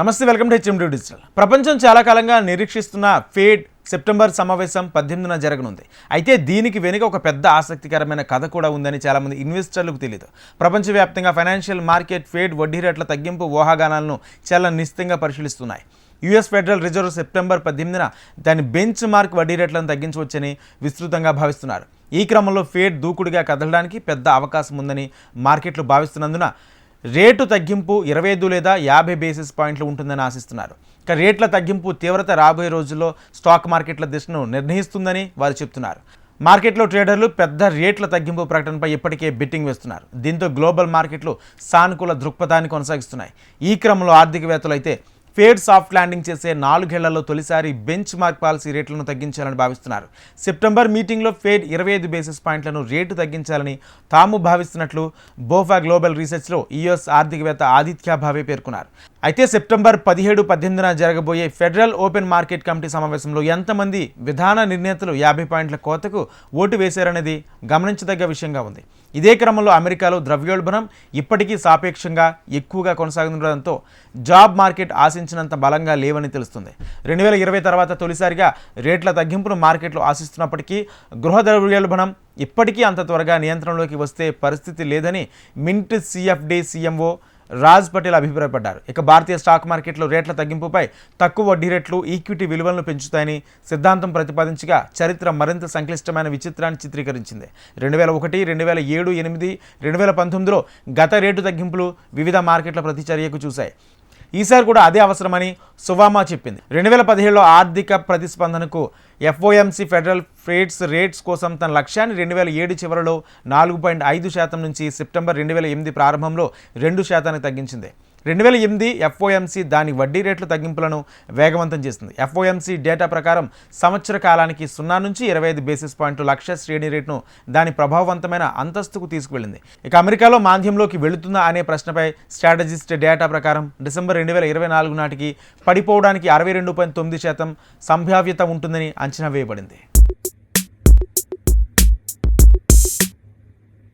నమస్తే welcome to HMD digital. ప్రపంచం చాలా కాలంగా నిరీక్షిస్తున్న ఫేడ్ సెప్టెంబర్ సమావేశం పద్దెనిమిదిన జరగనుంది. అయితే దీనికి వెనుక ఒక పెద్ద ఆసక్తికరమైన కథ కూడా ఉందని చాలామంది ఇన్వెస్టర్లకు తెలియదు ప్రపంచవ్యాప్తంగా ఫైనాన్షియల్ మార్కెట్ ఫేడ్ వడ్డీ రేట్ల తగ్గింపు ఊహాగానాలను చాలా నిశ్చితంగా పరిశీలిస్తున్నాయి. యుఎస్ ఫెడరల్ రిజర్వ్ సెప్టెంబర్ పద్దెనిమిదిన దాని బెంచ్ మార్క్ వడ్డీ రేట్లను తగ్గించవచ్చని విస్తృతంగా భావిస్తున్నారు. ఈ క్రమంలో ఫేడ్ దూకుడుగా కదలడానికి పెద్ద అవకాశం ఉందని మార్కెట్లు భావిస్తున్నందున రేటు తగ్గింపు ఇరవై ఐదు లేదా యాభై బేసిస్ పాయింట్లు ఉంటుందని ఆశిస్తున్నారు. ఇక రేట్ల తగ్గింపు తీవ్రత రాబోయే రోజుల్లో స్టాక్ మార్కెట్ల దిశను నిర్ణయిస్తుందని వారు చెప్తున్నారు. మార్కెట్లో ట్రేడర్లు పెద్ద రేట్ల తగ్గింపు ప్రకటనపై ఇప్పటికే బెట్టింగ్ వేస్తున్నారు. దీంతో గ్లోబల్ మార్కెట్లు సానుకూల దృక్పథాన్ని కొనసాగిస్తున్నాయి. ఈ క్రమంలో ఆర్థికవేత్తలు అయితే ఫేడ్ సాఫ్ట్ ల్యాండింగ్ చేసే నాలుగేళ్ళలో తొలిసారి బెంచ్ మార్క్ పాలసీ రేట్లను తగ్గించాలని భావిస్తున్నారు. సెప్టెంబర్ మీటింగ్లో ఫేడ్ ఇరవై ఐదు బేసిస్ పాయింట్లను రేటు తగ్గించాలని తాము భావిస్తున్నట్లు బోఫా గ్లోబల్ రీసెర్చ్లో యుఎస్ ఆర్థికవేత్త ఆదిత్య భావే పేర్కొన్నారు. అయితే సెప్టెంబర్ పదిహేడు పద్దెనిమిదిన జరగబోయే ఫెడరల్ ఓపెన్ మార్కెట్ కమిటీ సమావేశంలో ఎంతమంది విధాన నిర్ణేతలు యాభై పాయింట్ల కోతకు ఓటు వేశారనేది గమనించదగ్గ విషయంగా ఉంది. ఇదే క్రమంలో అమెరికాలో ద్రవ్యోల్బణం ఇప్పటికీ సాపేక్షంగా ఎక్కువగా కొనసాగుతుండడంతో జాబ్ మార్కెట్ ఆశ ఆశించినంత బలంగా లేవని తెలుస్తుంది. రెండు వేల ఇరవై తర్వాత తొలిసారిగా రేట్ల తగ్గింపును మార్కెట్లు ఆశిస్తున్నప్పటికీ గృహ ద్రవ్యోల్బణం ఇప్పటికీ అంత త్వరగా నియంత్రణలోకి వస్తే పరిస్థితి లేదని Mint CFD CMO Raj Patel అభిప్రాయపడ్డారు. ఇక భారతీయ స్టాక్ మార్కెట్లో రేట్ల తగ్గింపుపై తక్కువ వడ్డీ రేట్లు ఈక్విటీ విలువలను పెంచుతాయని సిద్ధాంతం ప్రతిపాదించగా చరిత్ర మరింత సంక్లిష్టమైన విచిత్రాన్ని చిత్రీకరించింది. రెండు వేల ఒకటి రెండు వేల ఏడు ఎనిమిది రెండు వేల పంతొమ్మిదిలో గత రేటు తగ్గింపులు వివిధ మార్కెట్ల ప్రతిచర్యకు చూశాయి. ఈసారి కూడా అదే అవసరమని సువామా చెప్పింది. రెండు వేల పదిహేడులో ఆర్థిక ప్రతిస్పందనకు ఎఫ్ఓఎంసీ ఫెడరల్ ఫ్రేట్స్ రేట్స్ కోసం తన లక్ష్యాన్ని రెండు వేల ఏడు చివరిలో నాలుగు పాయింట్ ఐదు శాతం నుంచి సెప్టెంబర్ రెండు వేల ఎనిమిది ప్రారంభంలో రెండు శాతానికి తగ్గించింది. రెండు వేల ఎనిమిది ఎఫ్ఓఎంసీ దాని వడ్డీ రేట్ల తగ్గింపులను వేగవంతం చేసింది ఎఫ్ఓఎంసీ డేటా ప్రకారం సంవత్సర కాలానికి సున్నా నుంచి ఇరవై ఐదు బేసిస్ పాయింట్లు లక్ష్య శ్రేణి రేటును దాని ప్రభావవంతమైన అంతస్తుకు తీసుకువెళ్ళింది. ఇక అమెరికాలో మాంద్యంలోకి వెళుతుందా అనే ప్రశ్నపై స్ట్రాటజిస్ట్ డేటా ప్రకారం డిసెంబర్ రెండు వేల ఇరవై నాలుగు నాటికి పడిపోవడానికి అరవై రెండు పాయింట్ తొమ్మిది శాతం సంభావ్యత ఉంటుందని అంచనా వేయబడింది.